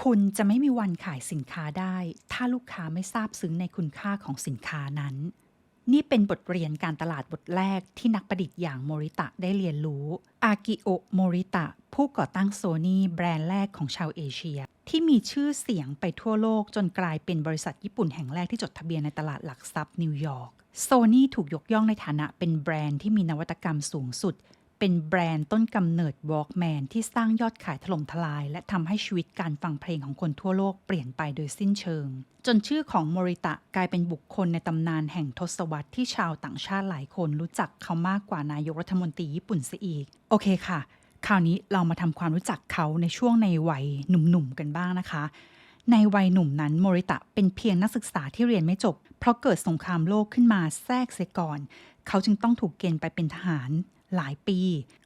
คุณจะไม่มีวันขายสินค้าได้ ถ้าลูกค้าไม่ทราบซึ้งในคุณค่าของสินค้านั้น นี่เป็นบทเรียนการตลาดบทแรกที่นักประดิษฐ์อย่างโมริตะได้เรียนรู้ อากิโอโมริตะ ผู้ก่อตั้งโซนี่แบรนด์แรกของชาวเอเชีย ที่มีชื่อเสียงไปทั่วโลกจนกลายเป็นบริษัทญี่ปุ่นแห่งแรกที่จดทะเบียนในตลาดหลักทรัพย์นิวยอร์กโซนี่ถูกยกย่องในฐานะเป็นแบรนด์ที่มีนวัตกรรมสูงสุด เป็นแบรนด์ต้นกำเนิด Walkman ที่สร้างยอดขายถล่มทลาย และทำให้ชีวิตการฟังเพลงของคนทั่วโลกเปลี่ยนไปโดยสิ้นเชิง จนชื่อของโมริตะกลายเป็นบุคคลในตำนานแห่งทศวรรษที่ชาวต่างชาติหลายคนรู้จักเขามากกว่านายกรัฐมนตรีญี่ปุ่นเสียอีก โอเคค่ะ คราวนี้เรามาทำความรู้จักเขาในช่วงในวัยหนุ่มๆกันบ้างนะคะ ในวัยหนุ่มนั้นโมริตะเป็นเพียงนักศึกษาที่เรียนไม่จบ เพราะเกิดสงครามโลกขึ้นมาแทรกเสียก่อนเขาจึงต้องถูกเกณฑ์ไปเป็นทหาร หลายปี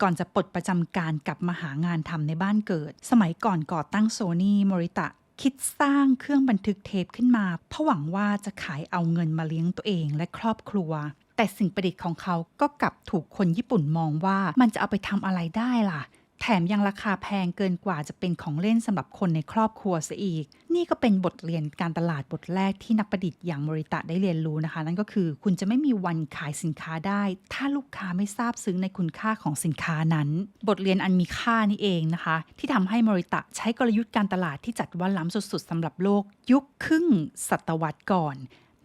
ก่อนจะปลดประจำการกลับมาหางานทำในบ้านเกิด สมัยก่อนก่อตั้งโซนี่มริตะคิดสร้างเครื่องบันทึกเทปขึ้นมาเพราะหวังว่าจะขายเอาเงินมาเลี้ยงตัวเองและครอบครัว แต่สิ่งประดิษฐ์ของเขาก็กลับถูกคนญี่ปุ่นมองว่ามันจะเอาไปทำอะไรได้ล่ะ แถมยังราคาแพงเกินกว่าจะเป็นของเล่นสำหรับคนในครอบครัวเสียอีก นี่ก็เป็นบทเรียนการตลาดบทแรกที่นักประดิษฐ์อย่างมริตะได้เรียนรู้นะคะ นั่นก็คือคุณจะไม่มีวันขายสินค้าได้ ถ้าลูกค้าไม่ทราบซึ้งในคุณค่าของสินค้านั้น บทเรียนอันมีค่านี่เองนะคะ ที่ทำให้มริตะใช้กลยุทธ์การตลาดที่จัดว่าล้ำสุดๆสำหรับโลก ยุคครึ่งศตวรรษก่อน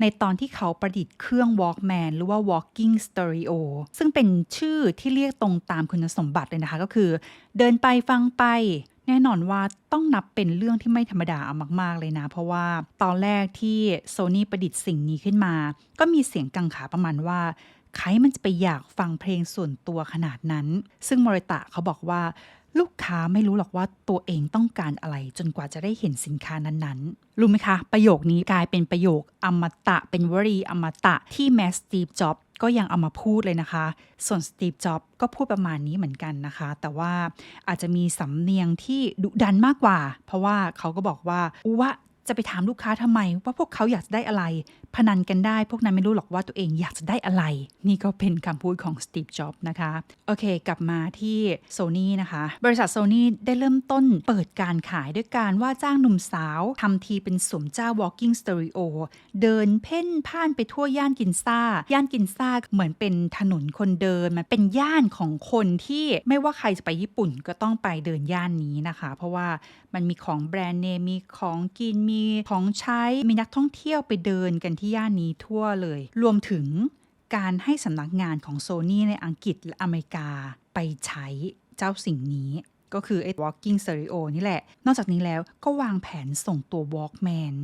ในตอนที่เขาประดิษฐ์เครื่อง Walkman หรือว่า Walking Stereo ซึ่งเป็นชื่อที่เรียกตรงตามคุณสมบัติเลยนะคะ ก็คือ เดินไปฟังไป แน่นอนว่าต้องนับเป็นเรื่องที่ไม่ธรรมดามาก ๆ เลยนะ เพราะว่าตอนแรกที่ Sony ประดิษฐ์สิ่งนี้ขึ้นมา ก็มีเสียงกังขาประมาณว่าใครมันจะไปอยากฟังเพลงส่วนตัวขนาดนั้น ซึ่งมริตะเขาบอกว่า ลูกค้าไม่รู้หรอกว่าตัวเองต้องการอะไร จนกว่าจะได้เห็นสินค้านั้นๆ รู้ไหมคะ ประโยคนี้กลายเป็นประโยคอมตะเป็นวลีอมตะที่แมสตีฟจ็อบก็ยังเอามาพูดเลยนะคะ ส่วนสตีฟ จ็อบก็พูดประมาณนี้เหมือนกันนะคะ แต่ว่าอาจจะมีสำเนียงที่ดุดันมากกว่า เพราะว่าเขาก็บอกว่าว่า จะไปถามลูกค้าทำไม ว่าพวกเขาอยากจะได้อะไร พนันกันได้พวกนั้นไม่รู้หรอกว่าตัวเองอยากจะได้อะไร นี่ก็เป็นคำพูดของสตีฟจ็อบนะคะ โอเค กลับมาที่โซนี่นะคะ บริษัทโซนี่ได้เริ่มต้นเปิดการขายด้วยการว่าจ้างหนุ่มสาวทำทีเป็นสวมเจ้า walking stereo เดินเพ่นพ่านไปทั่วย่านกินซ่า ย่านกินซ่าเหมือนเป็นถนนคนเดินมันเป็นย่านของคนที่ไม่ว่าใครจะไปญี่ปุ่นก็ต้องไปเดินย่านนี้นะคะ เพราะว่ามันมีของแบรนด์เนมมีของกินมีีของใช้มีนักท่องเที่ยวไปเดินกันที่ย่านนี้ทั่วเลย รวมถึงการให้สำนักงานของโซนี่ในอังกฤษและอเมริกาไปใช้เจ้าสิ่งนี้ก็คือไอ้ walking stereo นี่แหละ นอกจากนี้แล้วก็วางแผนส่งตัว walkman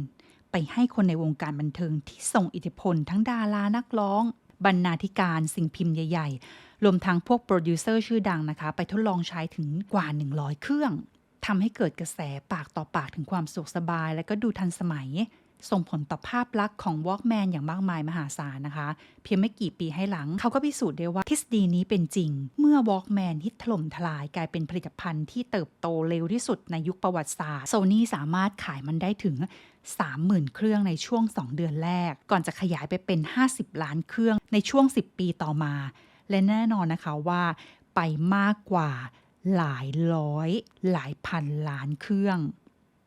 ไปให้คนในวงการบันเทิงที่ส่งอิทธิพลทั้งดารานักร้อง บรรณาธิการสิ่งพิมพ์ใหญ่ ๆ รวมทั้งพวกโปรดิวเซอร์ชื่อดังนะคะ ไปทดลองใช้ถึงกว่า 100 เครื่อง ทำให้เกิดกระแสปากต่อปากถึงความสุขสบาย และก็ดูทันสมัย ส่งผลต่อภาพลักษณ์ของ Walkman อย่างมากมายมหาศาลนะคะ เพียงไม่กี่ปีให้หลัง เขาก็พิสูจน์ได้ว่าทฤษฎีนี้เป็นจริง เมื่อ Walkman ฮิตถล่มทลายกลายเป็นผลิตภัณฑ์ที่เติบโตเร็วที่สุดในยุคประวัติศาสตร์โซนี่สามารถขายมันได้ถึง 30,000 เครื่องในช่วง 2 เดือนแรก ก่อนจะขยายไปเป็น 50 ล้านเครื่องในช่วง 10 ปีต่อมา และแน่นอนนะคะว่าไปมากกว่า หลายร้อย หลายพันล้านเครื่อง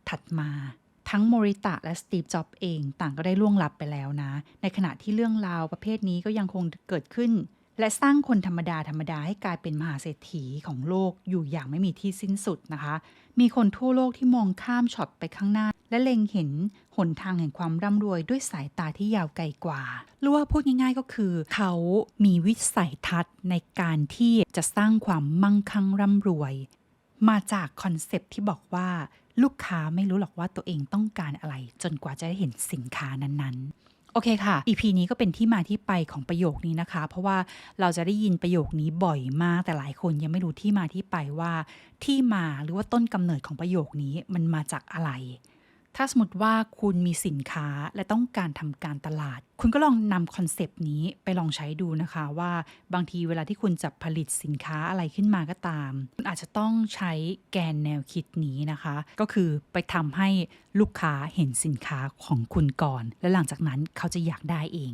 ถัดมาทั้งโมริตะและสตีฟ จ็อบเองต่างก็ได้ล่วงลับไปแล้วนะ ในขณะที่เรื่องราวประเภทนี้ก็ยังคงเกิดขึ้น และสร้างคนธรรมดาธรรมดาให้กลายเป็นมหาเศรษฐีของโลกอยู่อย่างไม่มีที่สิ้นสุดนะคะ มีคนทั่วโลกที่มองข้ามช็อตไปข้างหน้า และเล็งเห็นหนทางแห่งความร่ำรวยด้วยสายตาที่ยาวไกลกว่าหรือว่าพูดง่ายๆก็คือ เขามีวิสัยทัศน์ในการที่จะสร้างความมั่งคั่งร่ำรวย มาจากคอนเซปต์ที่บอกว่าลูกค้าไม่รู้หรอกว่าตัวเองต้องการอะไร จนกว่าจะได้เห็นสินค้านั้นๆโอเคค่ะ EP นี้ก็เป็นที่มาที่ไปของประโยคนี้นะคะ เพราะว่าเราจะได้ยินประโยคนี้บ่อยมาก แต่หลายคนยังไม่รู้ที่มาที่ไปว่า ที่มาหรือว่าต้นกำเนิดของประโยคนี้มันมาจากอะไร ถ้าสมมติว่าคุณมีสินค้าและต้องการทำการตลาด คุณก็ลองนำคอนเซปต์นี้ไปลองใช้ดูนะคะว่าบางทีเวลาที่คุณจะผลิตสินค้าอะไรขึ้นมาก็ตาม คุณอาจจะต้องใช้แกนแนวคิดนี้นะคะ ก็คือไปทำให้ลูกค้าเห็นสินค้าของคุณก่อน และหลังจากนั้นเขาจะอยากได้เอง